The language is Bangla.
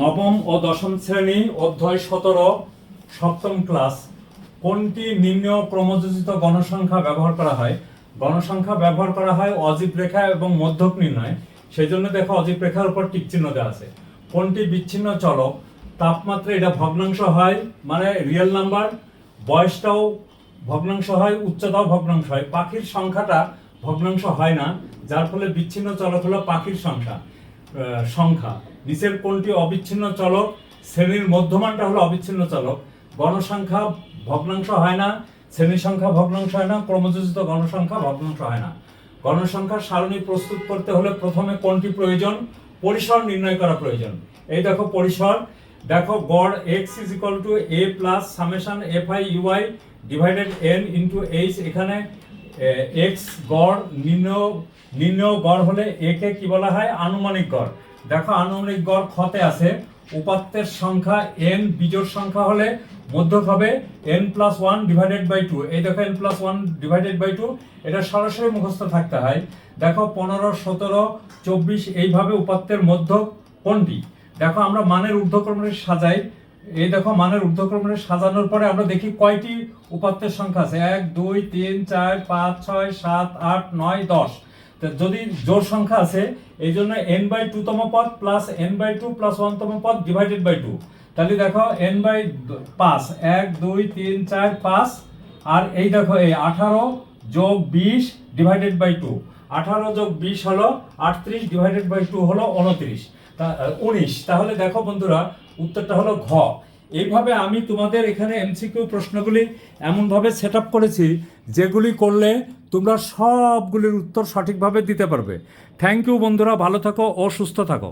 নবম ও দশম শ্রেণি অধ্যায় সতেরো, সপ্তম ক্লাস, কোনটি নিম্ন ক্রমযোজিত গণসংখ্যা ব্যবহার করা হয়? গণসংখ্যা ব্যবহার করা হয় অজীব রেখা এবং মধ্যক নির্ণয়। সেই জন্য দেখো অজীব রেখার উপর টিক চিহ্ন দেওয়া আছে। কোনটি বিচ্ছিন্ন চলক? তাপমাত্রা এটা ভগ্নাংশ হয় মানে রিয়েল নাম্বার বয়সটাও ভগ্নাংশ হয়, উচ্চতাও ভগ্নাংশ হয়। পাখির সংখ্যাটা ভগ্নাংশ হয় না, যার ফলে বিচ্ছিন্ন চলক হলো পাখির সংখ্যা সংখ্যা। নিচের কোনটি অবিচ্ছিন্ন চলক? শ্রেণির মধ্যমানটা হলো অবিচ্ছিন্ন চলক। গণসংখ্যা ভগ্নাংশ হয় না। শ্রেণি সংখ্যা ভগ্নাংশ হয় না। ক্রমযোজিত গণসংখ্যা ভগ্নাংশ হয় না। গণসংখ্যার সারণী প্রস্তুত করতে হলে প্রথমে কোনটি প্রয়োজন? পরিসর নির্ণয় করা প্রয়োজন। এই দেখো পরিসর। দেখো গড় X is equal to A plus summation F I UI divided N into H এখানে এক্স গড় নিম্ন নিম্ন গড় হলে একে কি বলা হয়? আনুমানিক গড়। দেখো, আনুমানিক গড় ক্ষতে আছে। উপাত্তের সংখ্যা এন বিজোড় সংখ্যা হলে মধ্যক হবে N plus one divided by two এই দেখো N plus one divided by two এটা সরাসরি মুখস্থ থাকতে হয়। দেখো, পনেরো, সতেরো, চব্বিশ, এইভাবে উপাত্তের মধ্যক কোনটি? দেখো, আমরা মানের ঊর্ধ্বক্রমে সাজাই। এই দেখো, মানের ঊর্ধ্বক্রমে সাজানোর পরে আমরা দেখি কয়টি উপাত্তের সংখ্যা আছে। এক, দুই, তিন, চার, পাঁচ, ছয়, সাত, আট, নয়, দশ। যদি জোর সংখ্যা আছে, এই জন্য এন বাই টু তম পদ plus N by two plus one তম পদ ডিভাইডেড বাই টু তাহলে দেখো এন বাই পাঁচ, এক, দুই, তিন, চার, পাঁচ, আর এই দেখো এই আঠারো যোগ বিশ ডিভাইডেড বাই টু আঠারো যোগ বিশ হলো আটত্রিশ ডিভাইডেড বাই টু হলো উনত্রিশ তা উনিশ। তাহলে দেখো বন্ধুরা, উত্তরটা হলো ঘ। এইভাবে আমি তোমাদের এখানে এমসিকিউ প্রশ্নগুলি এমনভাবে সেট আপ করেছি, যেগুলি করলে তোমরা সবগুলির উত্তর সঠিকভাবে দিতে পারবে। থ্যাংক ইউ বন্ধুরা ভালো থাকো ও সুস্থ থাকো।